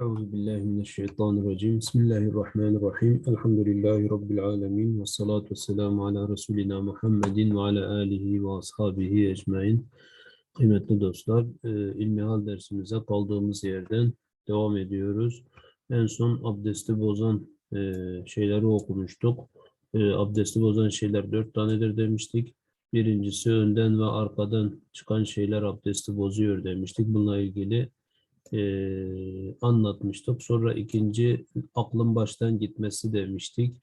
Euzu billahi mineşşeytanirracim. Bismillahirrahmanirrahim. Elhamdülillahi rabbil alamin ve salatu vesselamu ala resulina Muhammedin ve ala alihi ve ashabihi ecmaîn. Kıymetli dostlar, e, ilmihal dersimize kaldığımız yerden devam ediyoruz. En son abdesti bozan e, şeyleri okumuştuk. E, abdesti bozan şeyler dört tanedir demiştik. Birincisi önden ve arkadan çıkan şeyler abdesti bozuyor demiştik. Bununla ilgili eee, anlatmıştık. Sonra ikinci aklın baştan gitmesi demiştik.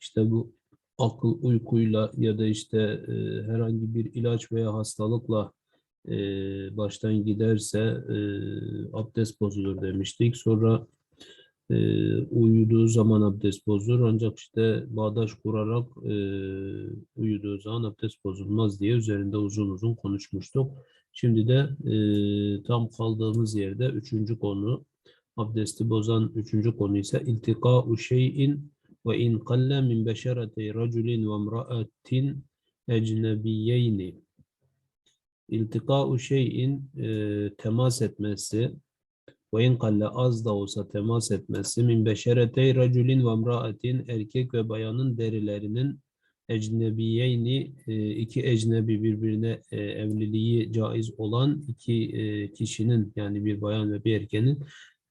İşte bu akıl uykuyla ya da işte eee, herhangi bir ilaç veya hastalıkla eee, baştan giderse eee, abdest bozulur demiştik. Sonra eee, uyuduğu zaman abdest bozulur ancak işte bağdaş kurarak eee, uyuduğu zaman abdest bozulmaz diye üzerinde uzun uzun konuşmuştuk. Şimdi de eee, tam kaldığımız yerde üçüncü konu, abdesti bozan üçüncü konu ise iltika'u şeyin ve in kalle min beşereti raculin ve imra'atin ecnebiyeyni. İltika'u şeyin eee, temas etmesi ve in kalle az da olsa temas etmesi min beşereti raculin ve imra'atin erkek ve bayanın derilerinin ecnebiyeyni e, iki ecnebi birbirine e, evliliği caiz olan iki e, kişinin yani bir bayan ve bir erkeğin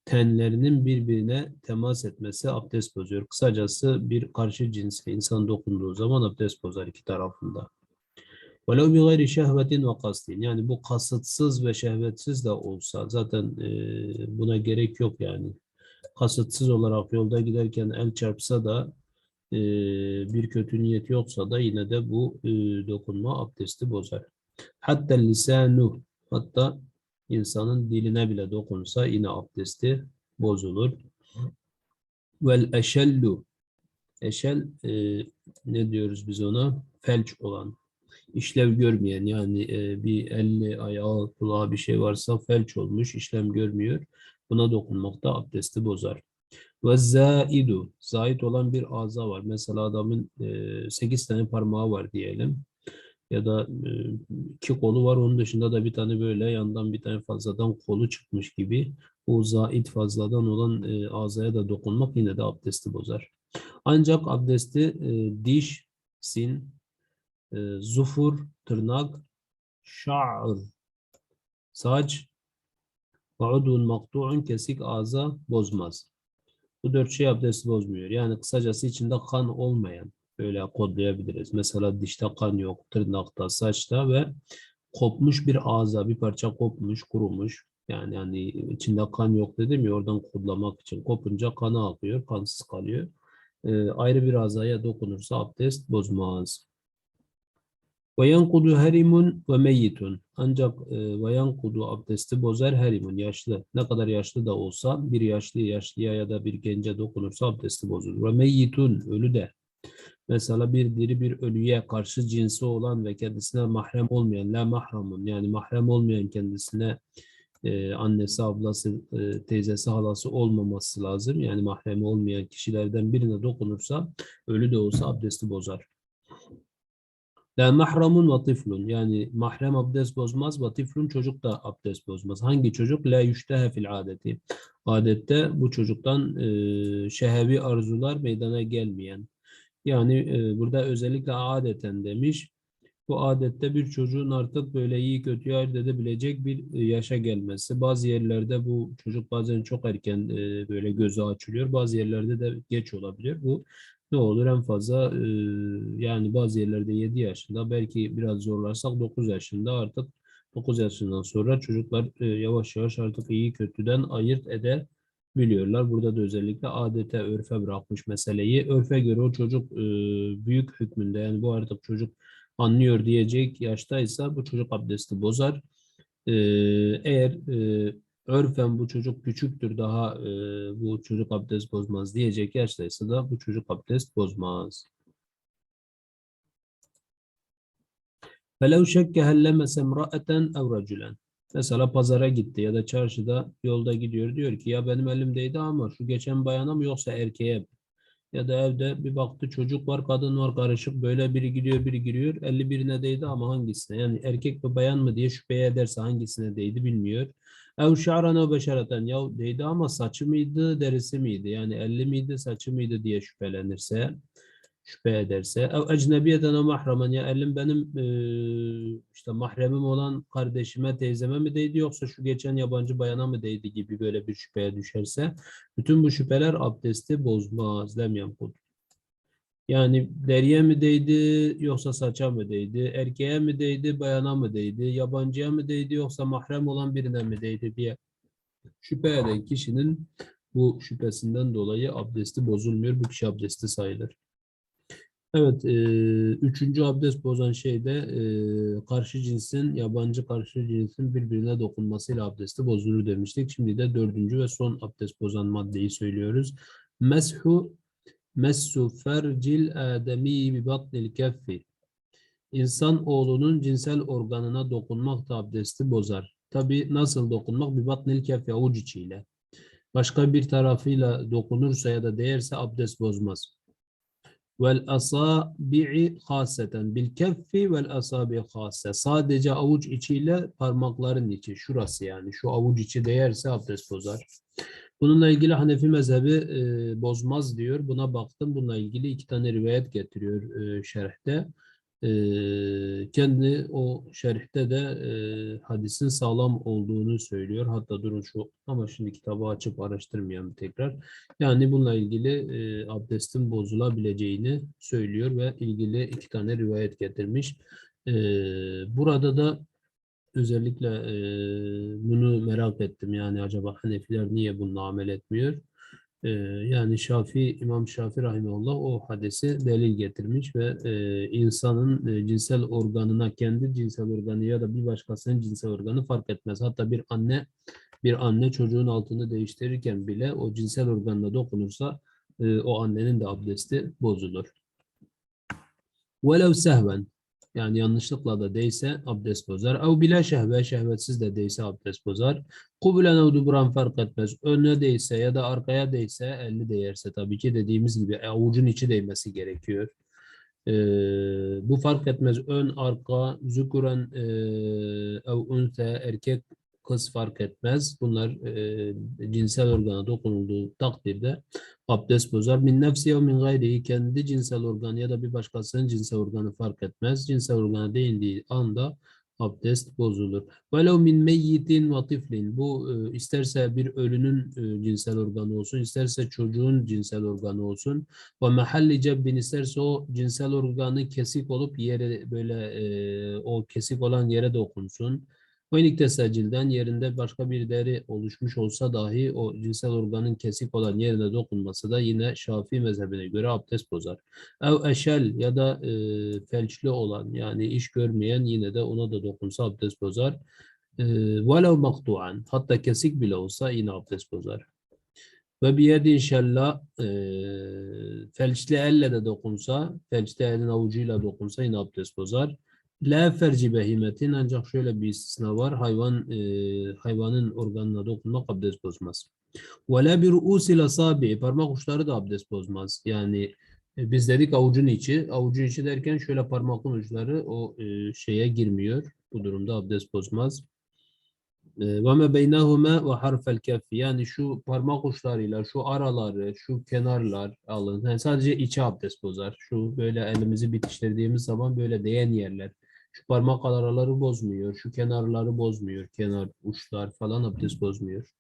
tenlerinin birbirine temas etmesi abdest bozuyor. Kısacası bir karşı cinse insan dokunduğu zaman abdest bozar iki tarafında. وَلَوْ بِغَيْرِ شَهْوَةٍ وَقَصْدٍ Yani bu kasıtsız ve şehvetsiz de olsa zaten e, buna gerek yok yani. Kasıtsız olarak yolda giderken el çarpsa da e, bir kötü niyet yoksa da yine de bu e, dokunma abdesti bozar. Hatta lisanu hatta insanın diline bile dokunsa yine abdesti bozulur. Vel eşellu eşel e, ne diyoruz biz ona? Felç olan, işlev görmeyen yani e, bir elli ayağı kulağı bir şey varsa felç olmuş, işlem görmüyor. Buna dokunmak da abdesti bozar. Ve zaidu, zait olan bir ağza var. Mesela adamın e, 8 tane parmağı var diyelim. Ya da e, iki kolu var. Onun dışında da bir tane böyle yandan bir tane fazladan kolu çıkmış gibi. O zait fazladan olan e, da dokunmak yine de abdesti bozar. Ancak abdesti e, diş, sin, e, zufur, tırnak, şa'r, saç ve udun maktu'un kesik ağza bozmaz. Bu dört şey abdesti bozmuyor. Yani kısacası içinde kan olmayan böyle kodlayabiliriz. Mesela dişte kan yok, tırnakta, saçta ve kopmuş bir ağza bir parça kopmuş, kurumuş. Yani yani içinde kan yok dedim ya oradan kodlamak için. Kopunca kanı akıyor, kansız kalıyor. Ee, ayrı bir ağzaya dokunursa abdest bozmaz. Ve yankudu herimun ve meyyitun. Ancak e, abdesti bozar herimun. Yaşlı. Ne kadar yaşlı da olsa bir yaşlı yaşlıya ya da bir gence dokunursa abdesti bozulur. Ve meyyitun. Ölü de. Mesela bir diri bir ölüye karşı cinsi olan ve kendisine mahrem olmayan, la mahramun yani mahrem olmayan kendisine e, annesi, ablası, e, teyzesi, halası olmaması lazım. Yani mahrem olmayan kişilerden birine dokunursa ölü de olsa abdesti bozar. La mahramun ve tiflun. Yani mahrem abdest bozmaz ve tiflun çocuk da abdest bozmaz. Hangi çocuk? La yüştehe fil adeti. Adette bu çocuktan e, şehevi arzular meydana gelmeyen. Yani e, burada özellikle adeten demiş. Bu adette bir çocuğun artık böyle iyi kötü ayırt edebilecek bir e, yaşa gelmesi. Bazı yerlerde bu çocuk bazen çok erken e, böyle gözü açılıyor. Bazı yerlerde de geç olabilir. Bu ne olur en fazla e, yani bazı yerlerde 7 yaşında belki biraz zorlarsak 9 yaşında artık 9 yaşından sonra çocuklar e, yavaş yavaş artık iyi kötüden ayırt edebiliyorlar. Burada da özellikle adete örfe bırakmış meseleyi. Örfe göre o çocuk e, büyük hükmünde yani bu artık çocuk anlıyor diyecek yaştaysa bu çocuk abdesti bozar. E, eğer e, örfen bu çocuk küçüktür daha e, bu çocuk abdest bozmaz diyecek yaştaysa da bu çocuk abdest bozmaz. فَلَوْ شَكَّ هَلْ لَمَسَ امْرَأَةً اَوْ رَجُلًا Mesela pazara gitti ya da çarşıda yolda gidiyor diyor ki ya benim elimdeydi ama şu geçen bayana mı yoksa erkeğe mi? Ya da evde bir baktı çocuk var kadın var karışık böyle biri gidiyor biri giriyor 51'ine değdi ama hangisine yani erkek mi bayan mı diye şüpheye ederse hangisine değdi bilmiyor. Ev şa'ran ev beşereten ya değdi ama saçı mıydı, derisi miydi? Yani elli miydi, saçı mıydı diye şüphelenirse, şüphe ederse. Ev ecnebiyeten ev mahremen ya elim benim eee, işte mahremim olan kardeşime, teyzeme mi değdi yoksa şu geçen yabancı bayana mı değdi gibi böyle bir şüpheye düşerse bütün bu şüpheler abdesti bozmaz. Lem yankut. Yani deriye mi değdi yoksa saça mı değdi? Erkeğe mi değdi, bayana mı değdi? Yabancıya mı değdi yoksa mahrem olan birine mi değdi diye şüphe eden kişinin bu şüphesinden dolayı abdesti bozulmuyor. Bu kişi abdesti sayılır. Evet, e, üçüncü abdest bozan şey de e, karşı cinsin, yabancı karşı cinsin birbirine dokunmasıyla abdesti bozulur demiştik. Şimdi de dördüncü ve son abdest bozan maddeyi söylüyoruz. Meshu Messu fercil ademi bi batnil keffi. İnsan oğlunun cinsel organına dokunmak da abdesti bozar. Tabi nasıl dokunmak? Bi batnil keffi avuç içiyle. Başka bir tarafıyla dokunursa ya da değerse abdest bozmaz. Vel asabi'i haseten bil keffi vel asabi hase. Sadece avuç içiyle parmakların içi. Şurası yani. Şu avuç içi değerse abdest bozar. Bununla ilgili Hanefi mezhebi e, bozmaz diyor. Buna baktım. Bununla ilgili iki tane rivayet getiriyor e, şerhte. E, kendi o şerhte de e, hadisin sağlam olduğunu söylüyor. Hatta durun şu ama şimdi kitabı açıp araştırmayalım tekrar. Yani bununla ilgili e, abdestin bozulabileceğini söylüyor ve ilgili iki tane rivayet getirmiş. E, burada da özellikle e, bunu merak ettim. Yani acaba Hanefiler niye bununla amel etmiyor? E, yani Şafii, İmam Şafii Rahimullah o hadisi delil getirmiş ve e, insanın e, cinsel organına kendi cinsel organı ya da bir başkasının cinsel organı fark etmez. Hatta bir anne bir anne çocuğun altını değiştirirken bile o cinsel organına dokunursa e, o annenin de abdesti bozulur. Velev sehven yani yanlışlıkla da değse abdest bozar. Ev bile şehve şehvetsiz de değse abdest bozar. Kubulen ev duburan fark etmez. Önüne değse ya da arkaya değse elli değerse tabii ki dediğimiz gibi avucun içi değmesi gerekiyor. Ee, bu fark etmez. Ön, arka, zükuren e, ev unse, erkek, kız fark etmez. Bunlar e, cinsel organa dokunulduğu takdirde abdest bozar. Min nefsi ve min gayrihi kendi cinsel organı ya da bir başkasının cinsel organı fark etmez. Cinsel organa değindiği anda abdest bozulur. Velev min meyyitin ve tiflin. Bu e, isterse bir ölünün e, cinsel organı olsun, isterse çocuğun cinsel organı olsun. Ve mahalli cebbin isterse o cinsel organı kesik olup yere böyle e, o kesik olan yere dokunsun. Klinikte secilden yerinde başka bir deri oluşmuş olsa dahi o cinsel organın kesik olan yerine dokunması da yine Şafii mezhebine göre abdest bozar. Ev eşel ya da e, felçli olan yani iş görmeyen yine de ona da dokunsa abdest bozar. E, Velev maktuan hatta kesik bile olsa yine abdest bozar. Ve bir yerde inşallah e, felçli elle de dokunsa, felçli elin avucuyla dokunsa yine abdest bozar. La ferci behimetin ancak şöyle bir istisna var. Hayvan e, hayvanın organına dokunmak abdest bozmaz. Ve la bir usil asabi parmak uçları da abdest bozmaz. Yani e, biz dedik avucun içi. Avucun içi derken şöyle parmakın uçları o e, şeye girmiyor. Bu durumda abdest bozmaz. Ve me beynehuma ve harfel keffi yani şu parmak uçlarıyla şu araları, şu kenarlar alın. Yani sadece içi abdest bozar. Şu böyle elimizi bitiştirdiğimiz zaman böyle değen yerler. Şu parmak araları bozmuyor, şu kenarları bozmuyor, kenar uçlar falan abdest bozmuyor.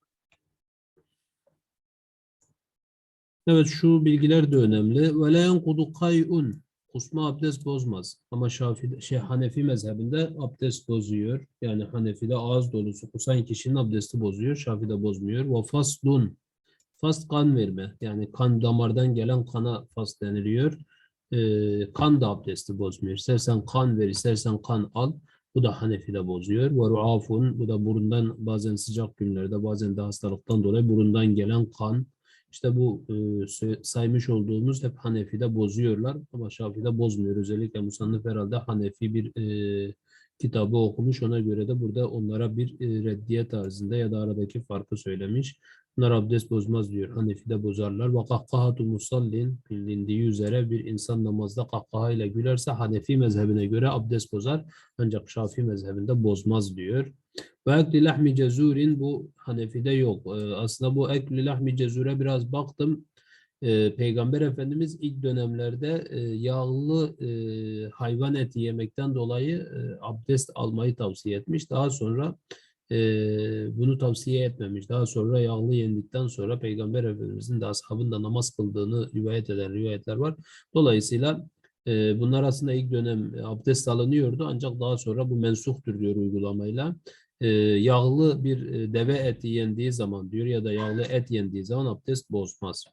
Evet şu bilgiler de önemli. Ve la yankudu kay'un. Kusma abdest bozmaz. Ama Şafii, şey Hanefi mezhebinde abdest bozuyor. Yani Hanefi'de ağız dolusu kusan kişinin abdesti bozuyor. Şafii'de bozmuyor. Ve faslun. Fast kan verme. Yani kan damardan gelen kana fast deniliyor. Ee, kan da abdesti bozmuyor. İstersen kan ver, istersen kan al. Bu da Hanefi'de bozuyor. Ve ruafun. Bu da burundan bazen sıcak günlerde bazen de hastalıktan dolayı burundan gelen kan. İşte bu e, saymış olduğumuz hep Hanefi'de bozuyorlar ama Şafii'de bozmuyor. Özellikle Musannif herhalde Hanefi bir e, kitabı okumuş. Ona göre de burada onlara bir e, reddiye tarzında ya da aradaki farkı söylemiş. Bunlar abdest bozmaz diyor. Hanefi'de bozarlar. Ve kahkahatu musallin bilindiği üzere bir insan namazda kahkahayla gülerse Hanefi mezhebine göre abdest bozar. Ancak Şafii mezhebinde bozmaz diyor. Ve ekli lahmi cezurin bu Hanefi'de yok. Ee, aslında bu ekli lahmi cezure biraz baktım. Ee, Peygamber Efendimiz ilk dönemlerde e, yağlı e, hayvan eti yemekten dolayı e, abdest almayı tavsiye etmiş. Daha sonra e, bunu tavsiye etmemiş. Daha sonra yağlı yendikten sonra Peygamber Efendimizin de ashabın da namaz kıldığını rivayet eden rivayetler var. Dolayısıyla e, bunlar aslında ilk dönem abdest alınıyordu ancak daha sonra bu mensuhtur diyor uygulamayla. E, yağlı bir deve eti yendiği zaman diyor ya da yağlı et yendiği zaman abdest bozmaz.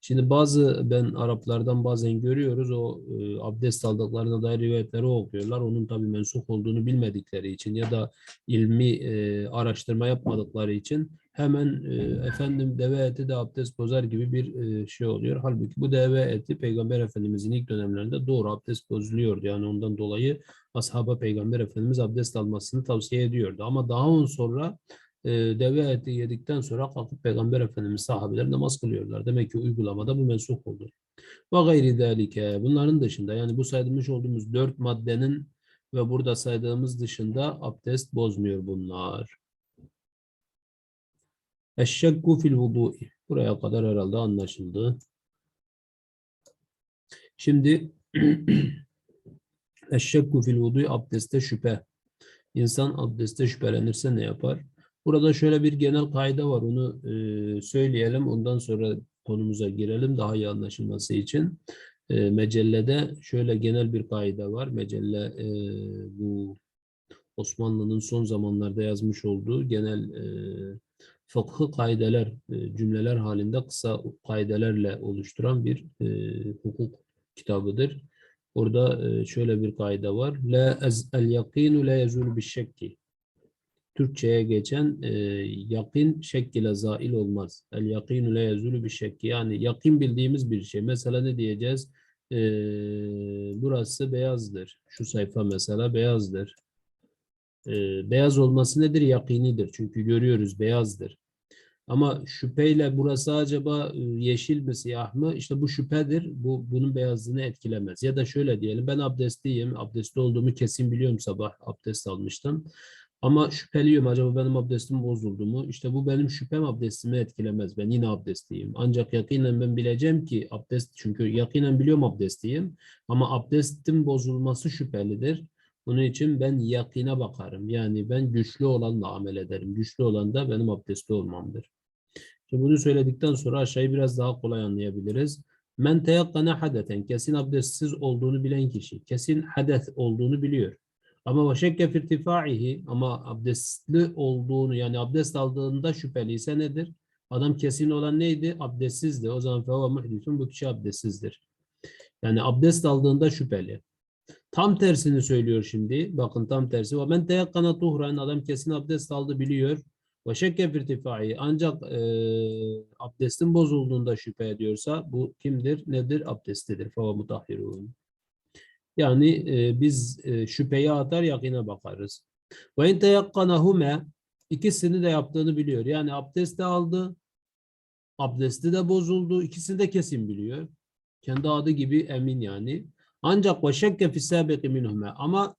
Şimdi bazı ben Araplardan bazen görüyoruz o e, abdest aldıklarına dair rivayetleri okuyorlar. Onun tabii mensuh olduğunu bilmedikleri için ya da ilmi e, araştırma yapmadıkları için hemen e, efendim deve eti de abdest bozar gibi bir e, şey oluyor. Halbuki bu deve eti Peygamber Efendimizin ilk dönemlerinde doğru abdest bozuluyordu. Yani ondan dolayı ashaba Peygamber Efendimiz abdest almasını tavsiye ediyordu. Ama daha on sonra e, deve eti yedikten sonra kalkıp Peygamber Efendimiz sahabeler namaz kılıyorlar. Demek ki uygulamada bu mensuh oldu. Ve gayri zalike bunların dışında yani bu saymış olduğumuz dört maddenin ve burada saydığımız dışında abdest bozmuyor bunlar. Eşşekku fil vudu'i. Buraya kadar herhalde anlaşıldı. Şimdi eşşekku fil vudu'i abdeste şüphe. İnsan abdeste şüphelenirse ne yapar? Burada şöyle bir genel kaide var. Onu e, söyleyelim. Ondan sonra konumuza girelim daha iyi anlaşılması için. E, mecellede şöyle genel bir kaide var. Mecelle e, bu Osmanlı'nın son zamanlarda yazmış olduğu genel e, fıkhı kaideler, e, cümleler halinde kısa kaidelerle oluşturan bir hukuk kitabıdır. Orada şöyle bir kaide var. La el yakinu la yazulu bi. Türkçe'ye geçen e, yakin şek ile zail olmaz. El yakinu la yazulu bi şekki. Yani yakin bildiğimiz bir şey. Mesela ne diyeceğiz? E, burası beyazdır. Şu sayfa mesela beyazdır. E, beyaz olması nedir? Yakinidir. Çünkü görüyoruz beyazdır. Ama şüpheyle burası acaba e, yeşil mi siyah mı? İşte bu şüphedir. Bu bunun beyazlığını etkilemez. Ya da şöyle diyelim ben abdestliyim. Abdestli olduğumu kesin biliyorum sabah abdest almıştım. Ama şüpheliyim acaba benim abdestim bozuldu mu? İşte bu benim şüphem abdestimi etkilemez. Ben yine abdestliyim. Ancak yakinen ben bileceğim ki abdest çünkü yakinen biliyorum abdestliyim. Ama abdestin bozulması şüphelidir. Bunun için ben yakine bakarım. Yani ben güçlü olanla amel ederim. Güçlü olan da benim abdestli olmamdır. Şimdi bunu söyledikten sonra aşağıyı biraz daha kolay anlayabiliriz. Men teyakkana hadeten kesin abdestsiz olduğunu bilen kişi kesin hadet olduğunu biliyor. Ama ve şekke firtifaihi ama abdestli olduğunu yani abdest aldığında şüpheliyse nedir? Adam kesin olan neydi? Abdestsizdi. O zaman feva muhdisun bu kişi abdestsizdir. Yani abdest aldığında şüpheli. Tam tersini söylüyor şimdi. Bakın tam tersi. Ve men teyakkana tuhran adam kesin abdest aldı biliyor. Ve şekke firtifai ancak e, abdestin bozulduğunda şüphe ediyorsa bu kimdir? Nedir? Abdestidir. Feva mutahhirun. Yani e, biz e, şüpheyi atar yakine bakarız. Ve in teyakkanahume ikisini de yaptığını biliyor. Yani abdesti aldı, abdesti de bozuldu. İkisini de kesin biliyor. Kendi adı gibi emin yani. Ancak ve şekke fi sabiki minhume ama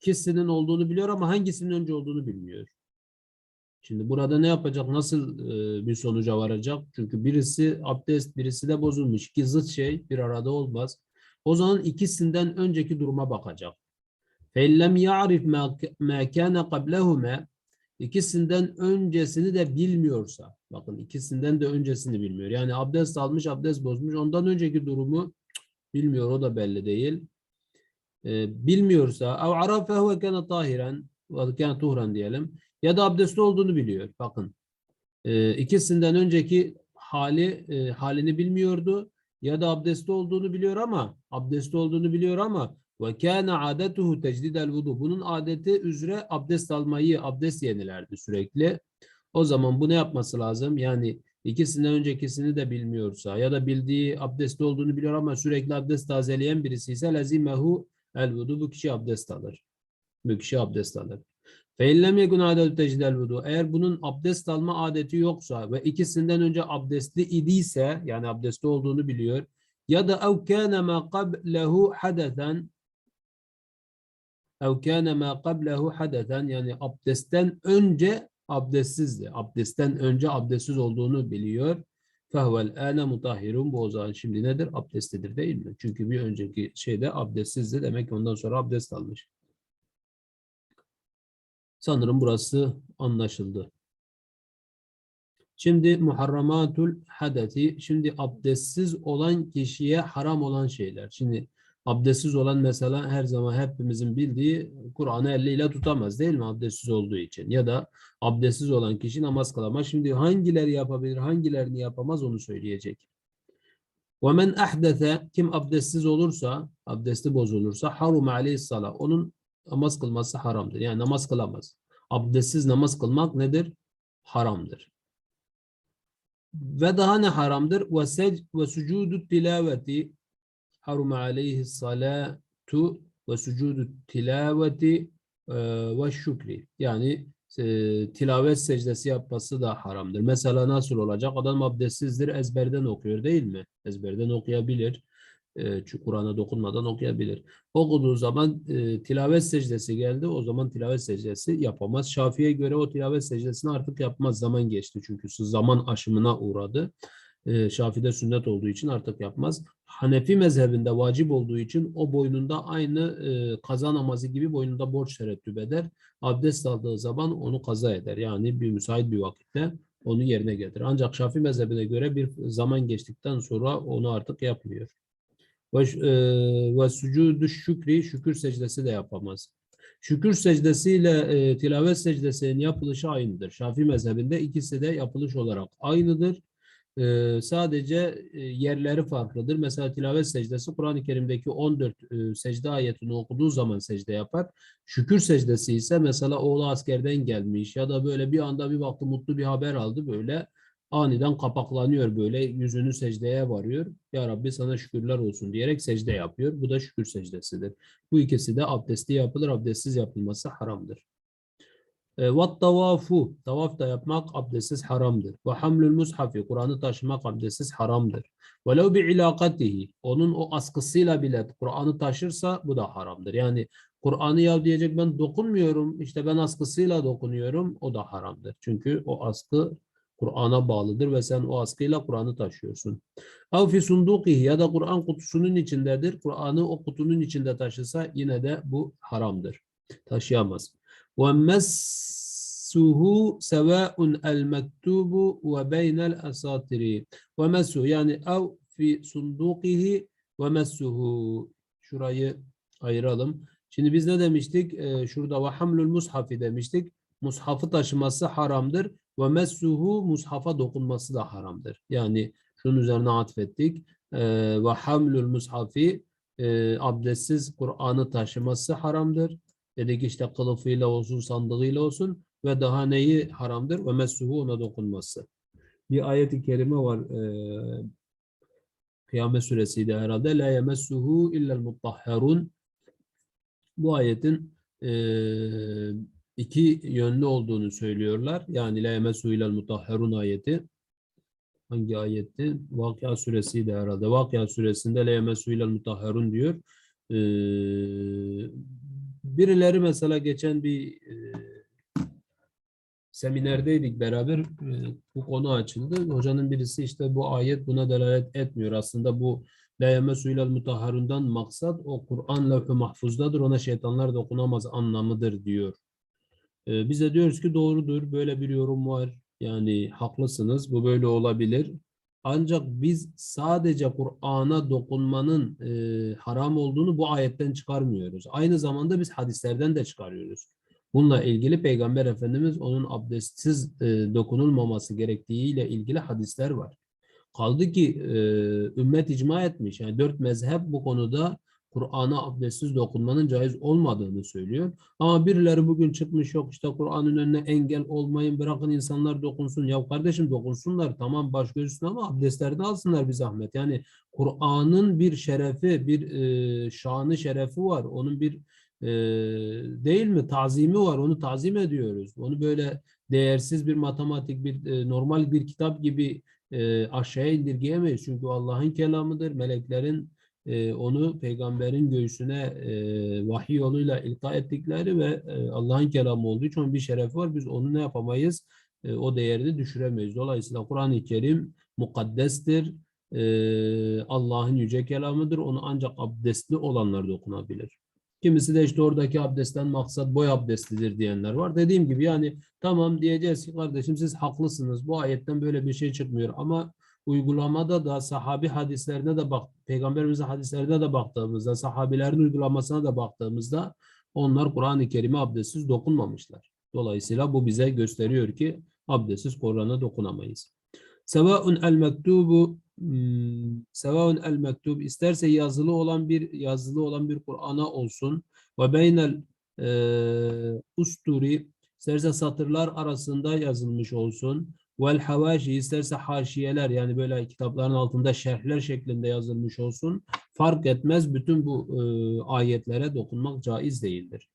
ikisinin olduğunu biliyor ama hangisinin önce olduğunu bilmiyor. Şimdi burada ne yapacak? Nasıl e, bir sonuca varacak? Çünkü birisi abdest, birisi de bozulmuş. İki zıt şey bir arada olmaz. O zaman ikisinden önceki duruma bakacak. Fellem ya'rif ma kana qablahuma ikisinden öncesini de bilmiyorsa bakın ikisinden de öncesini bilmiyor. Yani abdest almış, abdest bozmuş. Ondan önceki durumu bilmiyor. O da belli değil. Ee, bilmiyorsa ev arafehu ve kana tahiren ve kana tuhran diyelim. Ya da abdestli olduğunu biliyor. Bakın. Ee, ikisinden önceki hali e, halini bilmiyordu ya da abdestli olduğunu biliyor ama abdestli olduğunu biliyor ama ve kana adetuhu tecdidel vudu. Bunun adeti üzere abdest almayı, abdest yenilerdi sürekli. O zaman bu ne yapması lazım? Yani ikisinden öncekisini de bilmiyorsa ya da bildiği abdestli olduğunu biliyor ama sürekli abdest tazeleyen birisi ise lazimehu el vudu. Bu kişi abdest alır. Bu kişi abdest alır. Feillem yekun adetü tecdidel vudu. Eğer bunun abdest alma adeti yoksa ve ikisinden önce abdestli idiyse yani abdestli olduğunu biliyor ya da ev kâne mâ qablehu hadeten ev kâne mâ qablehu hadeten yani abdestten önce abdestsizdi. Abdestten önce abdestsiz olduğunu biliyor. Fehvel âne mutahhirun bu o zaman şimdi nedir? Abdestlidir değil mi? Çünkü bir önceki şeyde abdestsizdi. Demek ki ondan sonra abdest almış. Sanırım burası anlaşıldı. Şimdi muharramatul hadeti. Şimdi abdestsiz olan kişiye haram olan şeyler. Şimdi abdestsiz olan mesela her zaman hepimizin bildiği Kur'an'ı eliyle tutamaz değil mi? Abdestsiz olduğu için. Ya da abdestsiz olan kişi namaz kılamaz. Şimdi hangileri yapabilir, hangilerini yapamaz onu söyleyecek. وَمَنْ اَحْدَثَ Kim abdestsiz olursa, abdesti bozulursa harum aleyhissalah. Onun namaz kılması haramdır. Yani namaz kılamaz. Abdestsiz namaz kılmak nedir? Haramdır. Ve daha ne haramdır? Ve sec ve sucudu tilaveti harum aleyhi salatu ve sucudu tilaveti e, ve şükri. Yani e, tilavet secdesi yapması da haramdır. Mesela nasıl olacak? Adam abdestsizdir, ezberden okuyor değil mi? Ezberden okuyabilir. E, Kur'an'a dokunmadan okuyabilir. Okuduğu zaman e, tilavet secdesi geldi. O zaman tilavet secdesi yapamaz. Şafi'ye göre o tilavet secdesini artık yapmaz. Zaman geçti çünkü zaman aşımına uğradı. E, Şafi'de sünnet olduğu için artık yapmaz. Hanefi mezhebinde vacip olduğu için o boynunda aynı e, kaza namazı gibi boynunda borç terettüp eder. Abdest aldığı zaman onu kaza eder. Yani bir müsait bir vakitte onu yerine getirir. Ancak Şafii mezhebine göre bir zaman geçtikten sonra onu artık yapmıyor. Ve, e, ve sucudu şükri, şükür secdesi de yapamaz. Şükür secdesiyle e, tilavet secdesinin yapılışı aynıdır. Şafii mezhebinde ikisi de yapılış olarak aynıdır. E, sadece e, yerleri farklıdır. Mesela tilavet secdesi Kur'an-ı Kerim'deki 14 e, secde ayetini okuduğu zaman secde yapar. Şükür secdesi ise mesela oğlu askerden gelmiş ya da böyle bir anda bir baktı mutlu bir haber aldı böyle aniden kapaklanıyor böyle yüzünü secdeye varıyor. Ya Rabbi sana şükürler olsun diyerek secde yapıyor. Bu da şükür secdesidir. Bu ikisi de abdestli yapılır. Abdestsiz yapılması haramdır. Ve tavafu, tavaf da yapmak abdestsiz haramdır. Ve hamlül mushafi, Kur'an'ı taşımak abdestsiz haramdır. Velev bi ilakatihi, onun o askısıyla bile Kur'an'ı taşırsa bu da haramdır. Yani Kur'an'ı ya diyecek ben dokunmuyorum, işte ben askısıyla dokunuyorum, o da haramdır. Çünkü o askı Kur'an'a bağlıdır ve sen o askıyla Kur'an'ı taşıyorsun. Ev fi ya da Kur'an kutusunun içindedir. Kur'an'ı o kutunun içinde taşısa yine de bu haramdır. Taşıyamaz. Ve messuhu sevâun el mektubu ve beynel esatiri. Ve messuhu yani ev fi sundukihi ve messuhu. Şurayı ayıralım. Şimdi biz ne demiştik? Ee, şurada ve hamlul mushafi demiştik. Mushafı taşıması haramdır ve messuhu mushafa dokunması da haramdır. Yani şunun üzerine atfettik. Ee, ve hamlul mushafi e, abdestsiz Kur'an'ı taşıması haramdır. Dedik işte kılıfıyla olsun, sandığıyla olsun ve daha neyi haramdır? Ve messuhu ona dokunması. Bir ayet-i kerime var. E, Kıyamet suresiydi herhalde. La yemessuhu illel mutahharun. Bu ayetin e, iki yönlü olduğunu söylüyorlar. Yani la yemesu ilel mutahherun ayeti. Hangi ayetti? Vakıa suresiydi herhalde. Vakıa suresinde la yemesu ilel mutahherun diyor. Ee, birileri mesela geçen bir e, seminerdeydik beraber. E, bu konu açıldı. Hocanın birisi işte bu ayet buna delalet etmiyor. Aslında bu La yemesu ilel mutahharundan maksat o Kur'an levh-i mahfuzdadır. Ona şeytanlar dokunamaz anlamıdır diyor. Biz de diyoruz ki doğrudur, böyle bir yorum var. Yani haklısınız, bu böyle olabilir. Ancak biz sadece Kur'an'a dokunmanın e, haram olduğunu bu ayetten çıkarmıyoruz. Aynı zamanda biz hadislerden de çıkarıyoruz. Bununla ilgili Peygamber Efendimiz onun abdestsiz e, dokunulmaması gerektiğiyle ilgili hadisler var. Kaldı ki e, ümmet icma etmiş. Yani dört mezhep bu konuda Kur'an'a abdestsiz dokunmanın caiz olmadığını söylüyor. Ama birileri bugün çıkmış yok işte Kur'an'ın önüne engel olmayın bırakın insanlar dokunsun. Ya kardeşim dokunsunlar tamam baş gözüsün ama abdestlerini alsınlar bir zahmet. Yani Kur'an'ın bir şerefi, bir e, şanı şerefi var. Onun bir e, değil mi tazimi var. Onu tazim ediyoruz. Onu böyle değersiz bir matematik, bir e, normal bir kitap gibi e, aşağıya indirgeyemeyiz. Çünkü Allah'ın kelamıdır. Meleklerin e, onu peygamberin göğsüne e, vahiy yoluyla ilka ettikleri ve e, Allah'ın kelamı olduğu için bir şerefi var. Biz onu ne yapamayız? E, o değerini düşüremeyiz. Dolayısıyla Kur'an-ı Kerim mukaddestir. E, Allah'ın yüce kelamıdır. Onu ancak abdestli olanlar dokunabilir. Kimisi de işte oradaki abdestten maksat boy abdestidir diyenler var. Dediğim gibi yani tamam diyeceğiz ki kardeşim siz haklısınız. Bu ayetten böyle bir şey çıkmıyor ama uygulamada da sahabi hadislerine de bak, peygamberimizin hadislerine de baktığımızda, sahabilerin uygulamasına da baktığımızda onlar Kur'an-ı Kerim'e abdestsiz dokunmamışlar. Dolayısıyla bu bize gösteriyor ki abdestsiz Kur'an'a dokunamayız. Sevaun el mektubu hmm, sevaun el mektub isterse yazılı olan bir yazılı olan bir Kur'an'a olsun ve beynel e, usturi isterse satırlar arasında yazılmış olsun vel havaşi isterse haşiyeler yani böyle kitapların altında şerhler şeklinde yazılmış olsun fark etmez bütün bu e, ayetlere dokunmak caiz değildir.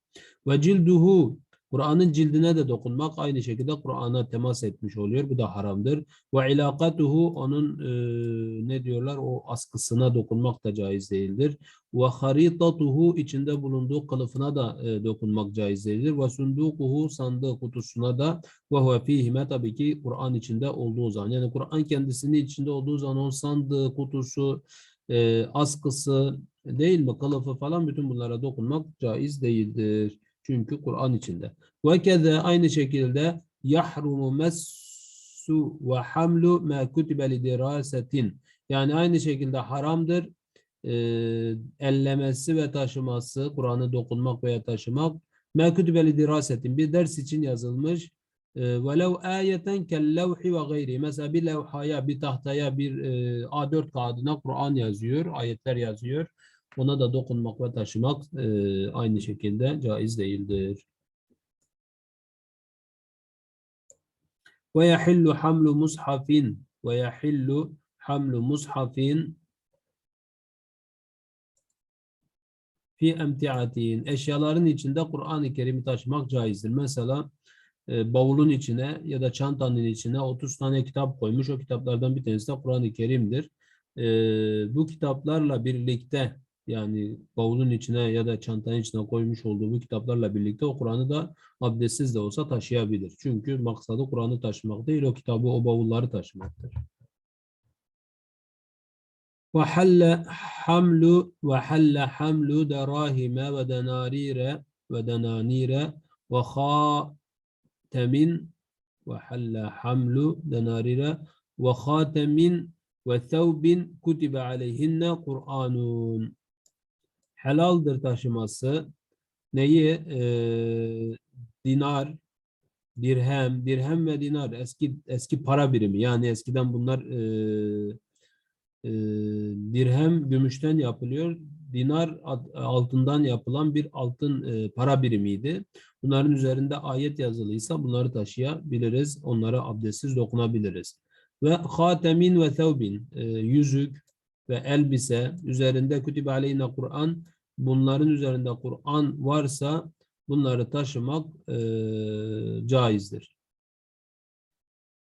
Ve cilduhu Kur'an'ın cildine de dokunmak aynı şekilde Kur'an'a temas etmiş oluyor. Bu da haramdır. Ve ilakatuhu onun e, ne diyorlar o askısına dokunmak da caiz değildir. Ve haritatuhu içinde bulunduğu kılıfına da e, dokunmak caiz değildir. Ve sundukuhu sandığı kutusuna da ve huve fihime tabii ki Kur'an içinde olduğu zaman. Yani Kur'an kendisinin içinde olduğu zaman o sandığı, kutusu, e, askısı değil mi kılıfı falan bütün bunlara dokunmak caiz değildir. Çünkü Kur'an içinde. Ve keze aynı şekilde yahrumu messu ve hamlu ma kutibe dirasetin. Yani aynı şekilde haramdır e, ellemesi ve taşıması, Kur'an'ı dokunmak veya taşımak ma kutibe dirasetin bir ders için yazılmış ayeten kellevhi ve gayri. Mesela bir levhaya, bir tahtaya, bir e, A4 kağıdına Kur'an yazıyor, ayetler yazıyor. Ona da dokunmak ve taşımak e, aynı şekilde caiz değildir. Ve yahillu hamlu mushafin ve yahillu hamlu mushafin fi emtiatin. Eşyaların içinde Kur'an-ı Kerim'i taşımak caizdir. Mesela e, bavulun içine ya da çantanın içine 30 tane kitap koymuş. O kitaplardan bir tanesi de Kur'an-ı Kerim'dir. E, bu kitaplarla birlikte yani bavulun içine ya da çantanın içine koymuş olduğu bu kitaplarla birlikte o Kur'an'ı da abdestsiz de olsa taşıyabilir. Çünkü maksadı Kur'an'ı taşımak değil, o kitabı, o bavulları taşımaktır. وحل حمل وحل حمل دراهم ودنانير ودنانير وخاتم وحل حمل دنانير وخاتم وثوب كتب عليهن قرآن helaldir taşıması. Neyi? Ee, dinar, dirhem, dirhem ve dinar eski eski para birimi. Yani eskiden bunlar e, e, dirhem gümüşten yapılıyor. Dinar altından yapılan bir altın e, para birimiydi. Bunların üzerinde ayet yazılıysa bunları taşıyabiliriz. Onlara abdestsiz dokunabiliriz. Ve hatemin ve thevbin e, yüzük ve elbise üzerinde kütübe aleyhine Kur'an bunların üzerinde Kur'an varsa bunları taşımak e, caizdir.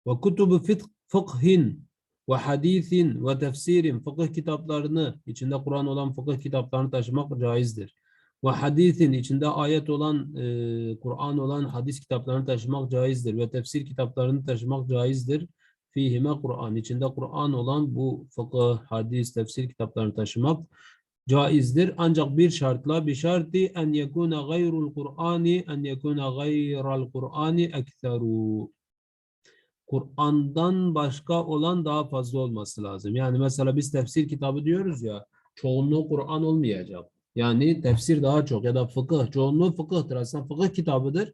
Ve kutubu fıkhin ve hadisin ve tefsirin fıkıh kitaplarını içinde Kur'an olan fıkıh kitaplarını taşımak caizdir. Ve hadisin içinde ayet olan e, Kur'an olan hadis kitaplarını taşımak caizdir ve tefsir kitaplarını taşımak caizdir. Fihime Kur'an içinde Kur'an olan bu fıkıh, hadis, tefsir kitaplarını taşımak caizdir. Ancak bir şartla bir şartı en yekuna gayrul Kur'ani en yekuna gayral Kur'ani ekseru. Kur'an'dan başka olan daha fazla olması lazım. Yani mesela biz tefsir kitabı diyoruz ya çoğunluğu Kur'an olmayacak. Yani tefsir daha çok ya da fıkıh. Çoğunluğu fıkıhtır. Aslında fıkıh kitabıdır.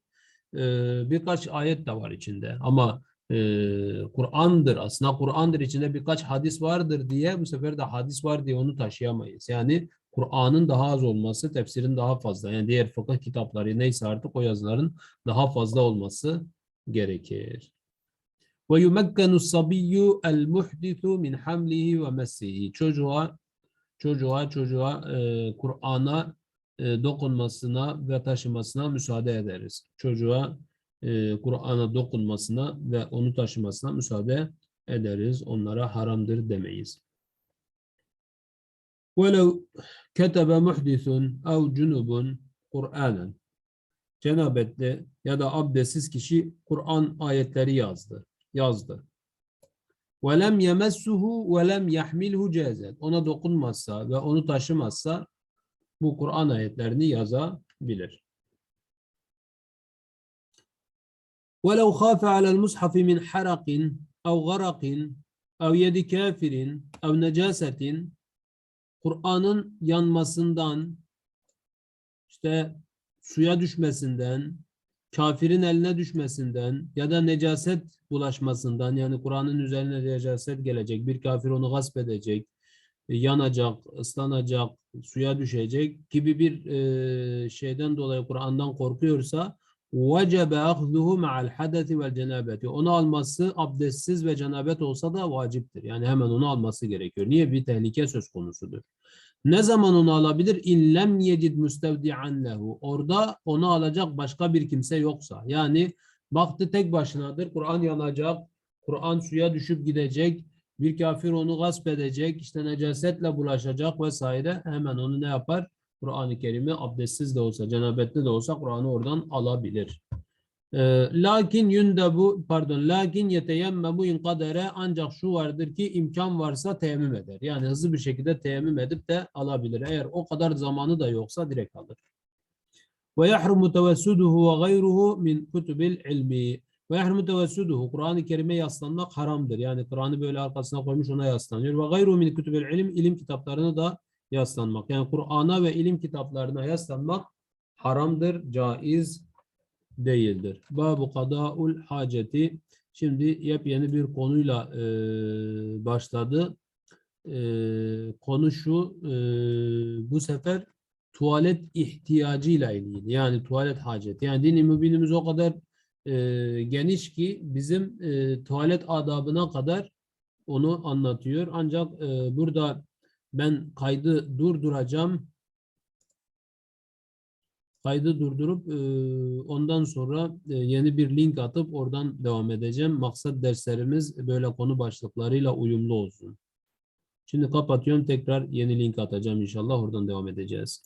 Ee, birkaç ayet de var içinde. Ama e, Kur'an'dır. Aslında Kur'an'dır içinde birkaç hadis vardır diye bu sefer de hadis var diye onu taşıyamayız. Yani Kur'an'ın daha az olması, tefsirin daha fazla. Yani diğer fıkıh kitapları neyse artık o yazıların daha fazla olması gerekir. Ve yumekkenu sabiyyu el muhdisu min hamlihi ve messihi. Çocuğa çocuğa çocuğa e, Kur'an'a e, dokunmasına ve taşımasına müsaade ederiz. Çocuğa e, Kur'an'a dokunmasına ve onu taşımasına müsaade ederiz. Onlara haramdır demeyiz. وَلَوْ كَتَبَ مُحْدِثٌ اَوْ جُنُبٌ قُرْآنًا Cenabetli ya da abdestsiz kişi Kur'an ayetleri yazdı. Yazdı. وَلَمْ يَمَسُّهُ وَلَمْ يَحْمِلْهُ cezet. Ona dokunmazsa ve onu taşımazsa bu Kur'an ayetlerini yazabilir. وَلَوْ خَافَ عَلَى الْمُصْحَفِ مِنْ حَرَقٍ اَوْ غَرَقٍ اَوْ يَدِ كَافِرٍ اَوْ نَجَاسَةٍ Kur'an'ın yanmasından, işte suya düşmesinden, kafirin eline düşmesinden ya da necaset bulaşmasından yani Kur'an'ın üzerine necaset gelecek, bir kafir onu gasp edecek, e, yanacak, ıslanacak, suya düşecek gibi bir e, şeyden dolayı Kur'an'dan korkuyorsa ahzuhu ma'al hadeti vel cenabeti. Onu alması abdestsiz ve cenabet olsa da vaciptir. Yani hemen onu alması gerekiyor. Niye? Bir tehlike söz konusudur. Ne zaman onu alabilir? İllem yecid müstevdi'an lehu. Orada onu alacak başka bir kimse yoksa. Yani baktı tek başınadır. Kur'an yanacak. Kur'an suya düşüp gidecek. Bir kafir onu gasp edecek. işte necasetle bulaşacak vesaire. Hemen onu ne yapar? Kur'an-ı Kerim'i abdestsiz de olsa, cenabetli de olsa Kur'an'ı oradan alabilir. Ee, lakin yündebu pardon lakin yeteyemmebu in kadere ancak şu vardır ki imkan varsa teyemmüm eder. Yani hızlı bir şekilde teyemmüm edip de alabilir. Eğer o kadar zamanı da yoksa direkt alır. Ve yahrumu tevessuduhu ve gayruhu min kutubil ilmi. Ve yahrumu tevessuduhu Kur'an-ı Kerim'e yaslanmak haramdır. Yani Kur'an'ı böyle arkasına koymuş ona yaslanıyor. Ve gayruhu min kutubil ilim ilim kitaplarını da yaslanmak. Yani Kur'an'a ve ilim kitaplarına yaslanmak haramdır, caiz değildir. Babu kadaul haceti. Şimdi yepyeni bir konuyla e, başladı. E, konu şu, e, bu sefer tuvalet ihtiyacıyla ilgili. Yani tuvalet haceti. Yani din mübinimiz o kadar e, geniş ki bizim e, tuvalet adabına kadar onu anlatıyor. Ancak e, burada ben kaydı durduracağım. Kaydı durdurup e, ondan sonra e, yeni bir link atıp oradan devam edeceğim. Maksat derslerimiz böyle konu başlıklarıyla uyumlu olsun. Şimdi kapatıyorum. Tekrar yeni link atacağım inşallah. Oradan devam edeceğiz.